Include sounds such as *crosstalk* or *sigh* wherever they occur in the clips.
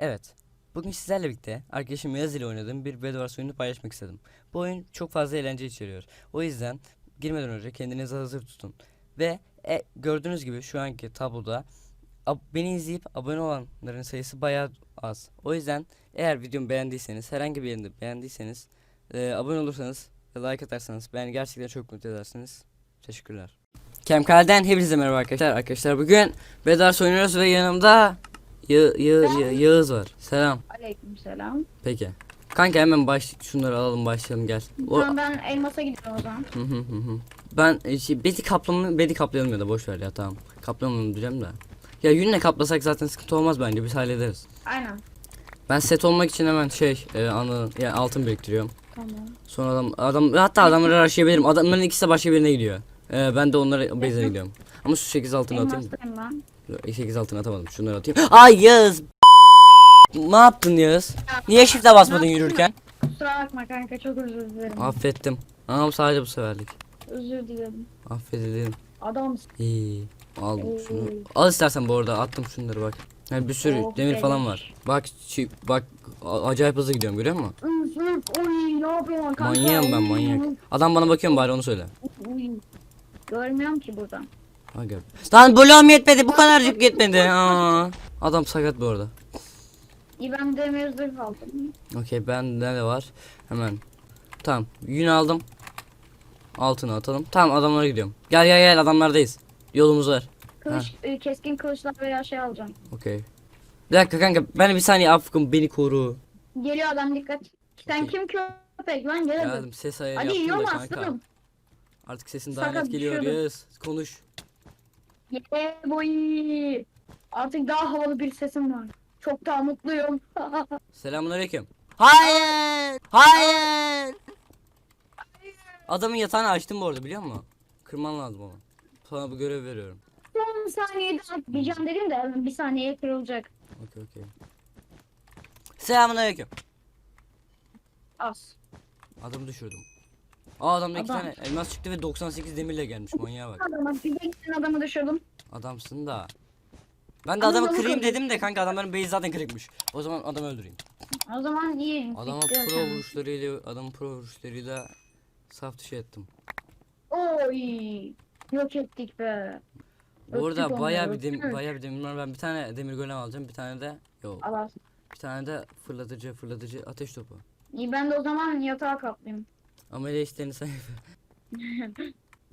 Evet. Bugün sizlerle birlikte arkadaşım Yaz ile oynadığım bir Bedwars oyunu paylaşmak istedim. Bu oyun çok fazla eğlence içeriyor. O yüzden girmeden önce kendinizi hazır tutun. Ve e, gördüğünüz gibi şu anki tabloda ab- beni izleyip abone olanların sayısı bayağı az. O yüzden eğer videomu beğendiyseniz, herhangi bir yerinde beğendiyseniz, e, abone olursanız like atarsanız beni gerçekten çok mutlu edersiniz. Teşekkürler. Kemkal'den hepinize merhaba arkadaşlar. Arkadaşlar bugün Bedwars oynuyoruz ve yanımda Ya- Ya- Ya- Yağız var. Selam. Aleykümselam. Peki. Kanka hemen baş şunları alalım başlayalım gel. O Tamam ben elmasa gidiyorum o zaman. Hı hı hı hı. Ben e, şey, bedi kaplamı bedi kaplayalım ya da boş ver ya tamam. Kaplamayalım diyeceğim de. Ya yünle kaplasak zaten sıkıntı olmaz bence biz hallederiz. Aynen. Ben set olmak için hemen şey e, anladın yani altın biriktiriyorum. Tamam. Sonra adam adam hatta adamları rushlayabilirim. Adamların ikisi de başka birine gidiyor. E, ben de onlara base'e gidiyorum. Ama şu 8 altını atayım. Ben. 8 altın atamadım. Şunları atayım. Ay Yağız. Ne yaptın Yağız? Niye shift'e basmadın yürürken? Kusura bakma kanka çok özür dilerim. Affettim. Ama sadece bu seferlik. Özür dilerim. Affedildim. Adamsın. İyi. Al Oo. şunu. Al istersen bu arada attım şunları bak. Yani bir sürü Oh, demir falan var. Bak çi- bak a- acayip hızlı gidiyorum görüyor musun? Üf üf oy ne yapıyorsun kanka? Manyağım ben manyak. Adam bana bakıyor mu bari onu söyle. Uy. Görmüyorum ki buradan. Aga. Lan bloğum yetmedi bu kadarcık yetmedi. Aa. Adam sakat bu arada. İyi ben demir zırh aldım. Okey bende de var. Hemen. Tamam yün aldım. Altını atalım. Tamam adamlara gidiyorum. Gel gel gel adamlardayız. Yolumuz var. Kılıç, e, keskin kılıçlar veya şey alacağım. Okey. Bir dakika kanka ben bir saniye Afkın beni koru. Geliyor adam dikkat. Sen kim köpek lan gel hadi. Geldim ses ayarı Hadi yaptım yiyorum da kanka. aslanım. Artık sesin daha Sakat net geliyor. Yes. Konuş. Yeah boy. Artık daha havalı bir sesim var. Çok daha mutluyum. *laughs* Selamünaleyküm. Hayır. Hayır. Adamın yatağını açtım bu arada biliyor musun? Kırman lazım onu. Sana bu görev veriyorum. Son saniyede atlayacağım dedim de bir saniyeye kırılacak. Okey okey. Selamünaleyküm. Az. Adamı düşürdüm. Aa adamda iki Adam. tane elmas çıktı ve 98 demirle gelmiş manyağa bak. Adamı bir de adamı düşürdüm. Adamsın da. Ben de adamı adamı kırayım dedim de kanka adamların base zaten kırıkmış. O zaman adamı öldüreyim. O zaman iyi. Adama Bitti pro zaten. vuruşlarıyla adamın pro vuruşlarıyla saf dışı ettim. Oy. Yok ettik be. Bu arada Öptük bayağı bir dem öptük. bayağı bir demir var. Ben bir tane demir golem alacağım. Bir tane de yok. Allah. Bir tane de fırlatıcı fırlatıcı ateş topu. İyi ben de o zaman yatağa kaplayayım. Amele işlerini sayfa. *laughs*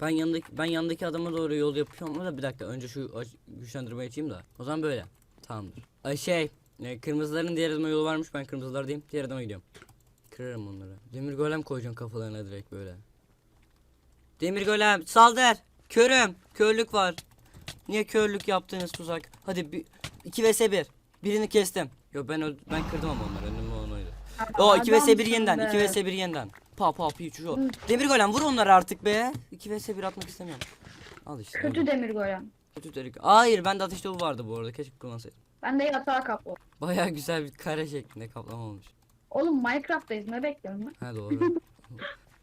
ben yanındaki ben yanındaki adama doğru yol yapıyorum ama da bir dakika önce şu aç- güçlendirmeyi açayım da. O zaman böyle. Tamamdır. Ay şey, e, kırmızıların diğer adama yolu varmış. Ben kırmızılardayım. Diğer adama gidiyorum. Kırarım onları. Demir golem koyacağım kafalarına direkt böyle. Demir golem saldır. Körüm. Körlük var. Niye körlük yaptınız tuzak? Hadi bir 2 vs 1. Birini kestim. Yo ben öld ben kırdım ama onları. Önüm olan oydu. O 2 vs 1 Adamsın yeniden. be. 2 vs 1 yeniden. Pa pa pi şu. Demir golem vur onları artık be. 2 vs 1 atmak istemiyorum. Al işte. Kötü demir golem. Kötü delik. Hayır bende ateş topu vardı bu arada. Keşke kullansaydım. Ben de yatağa kaplı. Baya güzel bir kare şeklinde kaplama olmuş. Oğlum Minecraft'tayız ne bekliyorum ben? Ha *laughs* doğru.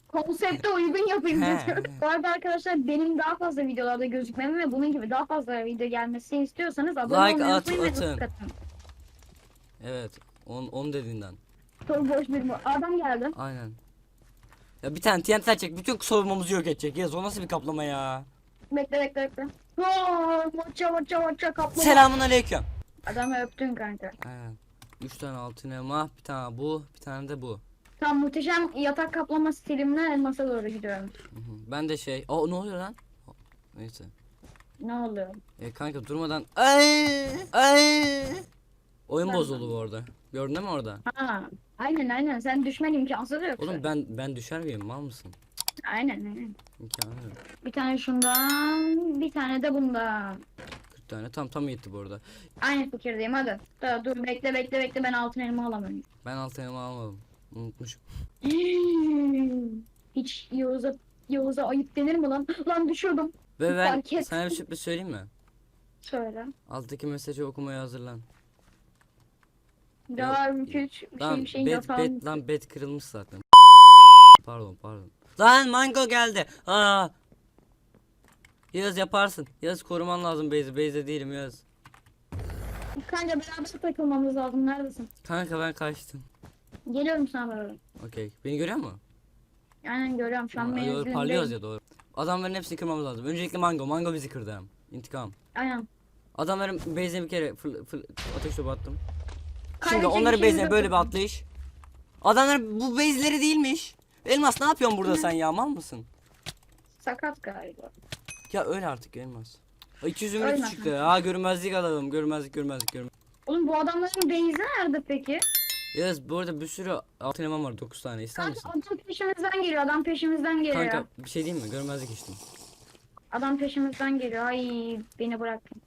Konsepte uygun yapayım dedim. Bu arada arkadaşlar benim daha fazla videolarda gözükmemi ve bunun gibi daha fazla video gelmesini istiyorsanız abone Like olmayı at- unutmayın ve atın. evet. 10 10 dediğinden. Çok boş bir adam geldi. Aynen. Ya bir tane TNT atacak. Bütün savunmamızı yok edecek. Yaz o nasıl bir kaplama ya? Bekle bekle bekle. Aa, maça maça kaplama. Selamun aleyküm. Adamı öptün kanka. Aynen. 3 tane altın elma, bir tane bu, bir tane de bu. Tam muhteşem yatak kaplama stilimle elmasa doğru gidiyorum. Hı hı. Ben de şey, o ne oluyor lan? Neyse. Ne oluyor? E kanka durmadan ay ay Oyun bozuldu bu arada. Gördün mi orada? Ha, aynen aynen sen düşmen imkansız yok. Oğlum ben ben düşer miyim? Mal mısın? Aynen aynen. İmkanı yok. Bir tane şundan, bir tane de bundan. 40 tane tam tam yetti bu arada. Aynı fikirdeyim hadi. Dur, dur bekle bekle bekle ben altın elma alamıyorum. Ben altın elma almadım. Unutmuşum. *laughs* Hiç Yavuz'a Yavuz'a ayıp denir mi lan? Lan düşürdüm. Ve ben Fark sana bir sürpriz söyleyeyim mi? Söyle. Alttaki mesajı okumaya hazırlan. Daha bir Lan şey bir şeyin bet bet lan bet kırılmış zaten. Pardon pardon. Lan mango geldi. Aa. Yaz yaparsın. Yaz koruman lazım Beyzi. Beyzi değilim Yaz. Kanka beraber takılmamız lazım. Neredesin? Kanka ben kaçtım. Geliyorum sana doğru. Okey. Beni görüyor mu? Aynen görüyorum şu an menzilindeyim. parlıyoruz ya doğru. Adamların hepsini kırmamız lazım. Öncelikle Mango. Mango bizi kırdı hem. İntikam. Aynen. Adamların base'ine bir kere fır, fır, ateş topu attım. Şimdi işimizi base'ine böyle bir atlayış. Adamlar bu base'leri değilmiş. Elmas ne yapıyorsun burada sen ya mal mısın? Sakat galiba. Ya öyle artık Elmas. Ay, 200 Öyle. ümit çıktı. Ha görmezlik alalım. Görmezlik görmezlik görmezlik. Oğlum bu adamların base'i nerede peki? Yaz bu arada bir sürü altın elmam var 9 tane ister Kanka misin? adam peşimizden geliyor. Adam peşimizden geliyor. Kanka bir şey diyeyim mi? Görmezlik içtim. Adam peşimizden geliyor. Ay beni bırakın.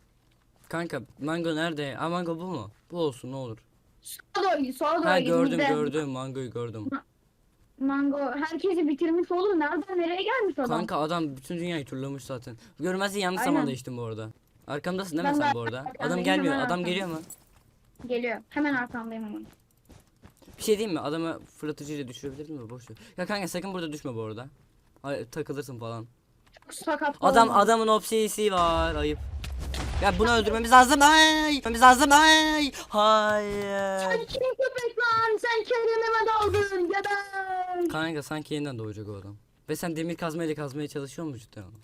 Kanka mango nerede? Ha mango bu mu? Bu olsun ne olur. Sola doğru, sola doğru Ha gidin. gördüm de gördüm mangoyu gördüm. Mango herkesi bitirmiş oğlum. Nereden nereye gelmiş adam? Kanka adam bütün dünyayı turlamış zaten. Görmezliği yanlış Aynen. zamanda içtim bu arada. Arkamdasın değil mi Ben sen de bu arada? Adam gelmiyor. hemen Adam geliyor mu? Geliyor. Hemen arkamdayım hemen. Bir şey diyeyim mi? Adamı fırlatıcıyla düşürebilir mi? Boş ver. Ya kanka sakın burada düşme bu arada. Ay, takılırsın falan. Çok sakat. Adam adamın opsiyesi var. Ayıp. Ya bunu öldürmemiz lazım. Ay! Öldürmemiz lazım. Ay! Sen Hayır. kim köpek lan? Sen kendime daldın. Geber. Kanka sanki yeniden doğacak o adam. Ve sen demir kazmayla kazmaya çalışıyor musun cidden adam?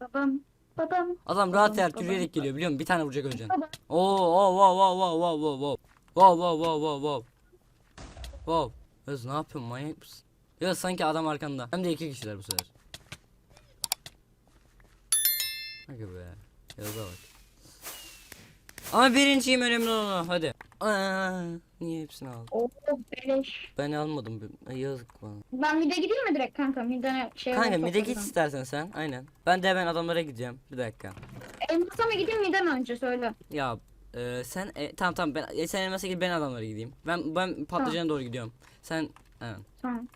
Babam. Babam. Adam rahat yer yürüyerek geliyor biliyor musun? Bir tane vuracak önceden. Babam. Oo, oo, wow, wow, wow, wow, wow, wow. Wow, wow, wow, wow, wow. Wow. Yaz ne yapıyorsun manyak mısın? Ya sanki adam arkanda. Hem de iki kişiler bu sefer. Hadi be. Yaza bak. Ama birinciyim önemli olan o. Hadi. Aa, niye hepsini aldın? Oh beleş. Ben almadım. Ay, yazık bana. Ben mide gideyim mi direkt kanka? Midene şey Kanka mide git istersen sen. Aynen. Ben de hemen adamlara gideceğim. Bir dakika. Elmas'a mı gideyim mide mi önce söyle. Ya e, sen e, tamam tamam ben e, sen elmasa git ben adamlara gideyim. Ben ben patlıcana doğru gidiyorum. Sen aynen. Tamam.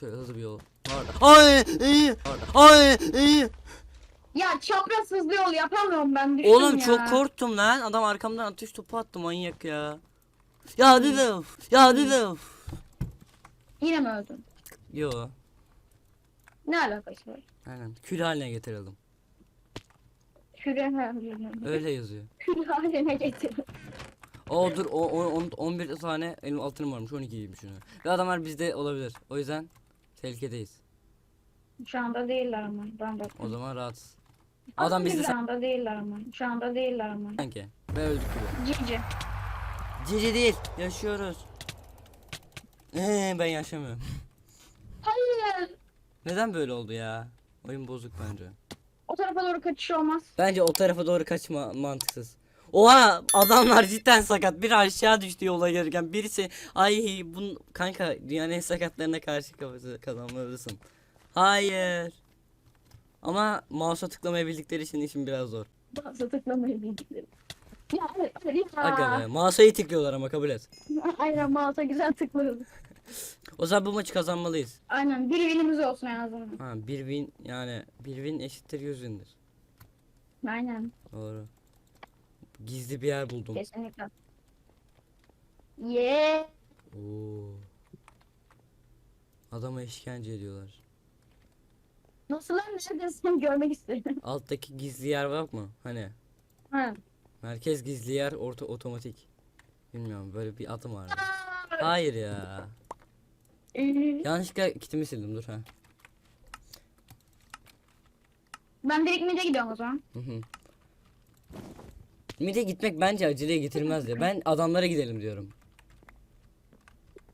Şöyle hızlı bir yol. Orada. Ay iyi. Orada. Ay iyi. Ya çapraz hızlı yol yapamıyorum ben düştüm Oğlum ya. çok korktum lan. Adam arkamdan atış topu attı manyak ya. Ya dedim. Ya dedim. Yine mi öldün? Yo. Ne alakası var? Aynen. Kül haline getirelim. Küre haline. Öyle yazıyor. Kül haline getir. O dur o, o on- 11 tane elim altınım varmış 12 giymiş şunu. Ve adamlar bizde olabilir. O yüzden tehlikedeyiz. Şu anda değiller ama. Ben bak. O zaman rahatsız. Adam bizde Şu anda değiller ama. Şu anda değiller ama. sanki. Ve öldük gibi. Cici. Cici değil. Yaşıyoruz. Ee, ben yaşamıyorum. *laughs* Hayır. Neden böyle oldu ya? Oyun bozuk bence. O tarafa doğru kaçış olmaz. Bence o tarafa doğru kaçma mantıksız. Oha adamlar cidden sakat. Biri aşağı düştü yola gelirken birisi ay bun kanka dünyanın en sakatlarına karşı kafası kazanmalısın. Hayır. Ama mouse'a tıklamayı bildikleri için işim biraz zor. Bazı tıklamayı bildikleri. Ya hayır ya. Aga be mouse'a iyi tıklıyorlar ama kabul et. Aynen mouse'a güzel tıklıyoruz. *laughs* O zaman bu maçı kazanmalıyız. Aynen bir winimiz olsun en azından. Ha bir win yani bir win eşittir 100 windir. Aynen Doğru. Gizli bir yer buldum. kesinlikle. Yeah. Oo. Adama işkence ediyorlar. Nasıl lan neredesin *laughs* görmek istedim. Alttaki gizli yer var mı? Hani Ha. merkez gizli yer orta otomatik. Bilmiyorum böyle bir adım var. Hayır ya. Ee, Yanlışlıkla kitimi sildim dur ha. Ben direkt mid'e gidiyorum o zaman. Hı hı. Mide gitmek bence aceleye getirmez ya. Ben adamlara gidelim diyorum.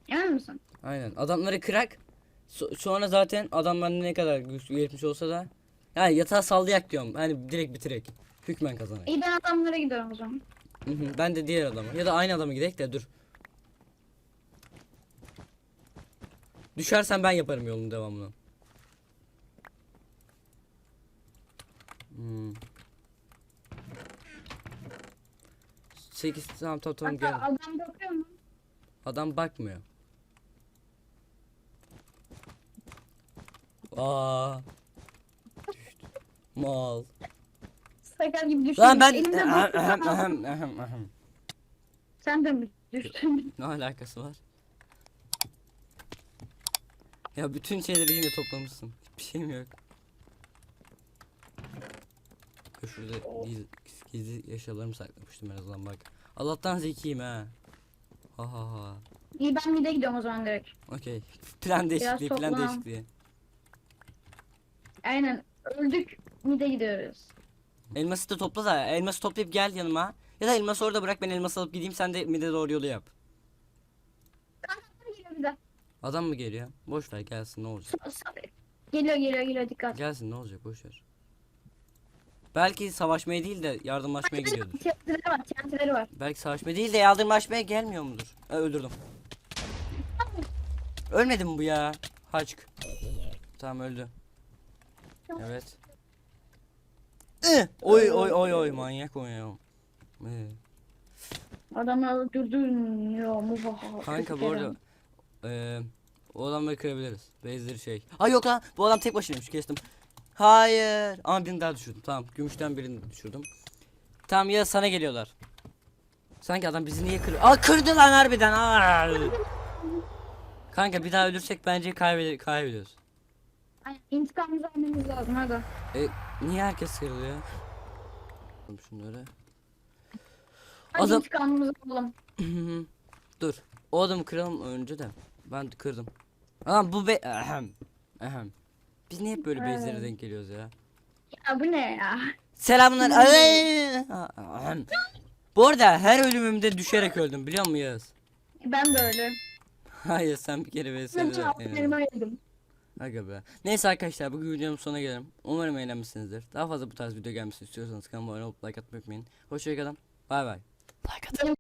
Emin misin? Aynen. Adamları kırak. So- sonra zaten adamlar ne kadar güçlü gelmiş olsa da yani yatağa sallayak diyorum. Hani direkt bitirek. Hükmen kazanak. İyi ben adamlara gidiyorum o zaman. Hı hı, ben de diğer adama. Ya da aynı adamı gidek de dur. Düşersen ben yaparım yolun devamını. Hmm. 8 tamam tamam tamam Hatta gel. adam bakıyor mu? Adam bakmıyor. Aa. Düştü. Mal. Sakar gibi düştüm. Lan ben Elimde Ahem, ahem, ahem, ahem, ahem. Sen de mi düştün? *laughs* Ne alakası var? Ya bütün şeyleri yine toplamışsın. Hiçbir şeyim yok. Dur Şurada değil Gizli eşyalarımı saklamıştım en azından bak. Allah'tan zekiyim ha. Ha ha ha. İyi ben mide gidiyorum o zaman direkt. Okey. Plan değişikliği, plan toplam. değişikliği. Aynen. Öldük mide gidiyoruz. Elması da topla da elması toplayıp gel yanıma. Ya da elması orada bırak ben elması alıp gideyim sen de mide doğru yolu yap. Kanka geliyor bize. Adam mı geliyor? Boş ver gelsin ne olacak? Geliyor geliyor geliyor dikkat. Gelsin ne olacak boş ver. Belki savaşmaya değil de yardımlaşmaya gidiyordur. TNT'leri var TNT'leri var. Belki savaşmaya değil de yardımlaşmaya gelmiyor mudur? Ha, öldürdüm. Ölmedi mi bu ya? Haçk. Tamam öldü. Evet. Ih! Oy oy oy oy manyak oynuyor. Ee, Adamı öldürdün. Yo muhaha. Kanka bu arada eee o adamları kırabiliriz. Bezleri şey. Ha yok lan bu adam tek başınaymış kestim. Hayır. Ama birini daha düşürdüm. Tamam gümüşten birini düşürdüm. Tamam ya sana geliyorlar. Sanki adam bizi niye kır? Aa kırdı lan harbiden. Aa! Kanka bir daha ölürsek bence kaybeder kaybediyoruz. Aynen, İntikamımızı almamız lazım hadi. E niye herkes kırılıyor? Şunları. Hadi Adam- intikamımızı alalım. Dur. O adamı kıralım önce de. Ben kırdım. Lan bu be ahem. Ahem. Biz niye hep böyle bezlere denk geliyoruz ya? Ya bu ne ya? Selamlar. Ay! Ahem. Bu arada her ölümümde düşerek öldüm biliyor musun Yağız? Ben de öyle. Hayır sen bir kere Ben VS'de cevaplarımı yedim. Aga be. Neyse arkadaşlar bugün videomun sonuna gelelim. Umarım eğlenmişsinizdir. Daha fazla bu tarz video gelmesini istiyorsanız kanalıma abone olup like atmayı unutmayın. Hoşçakalın. Bay bay. Like atın.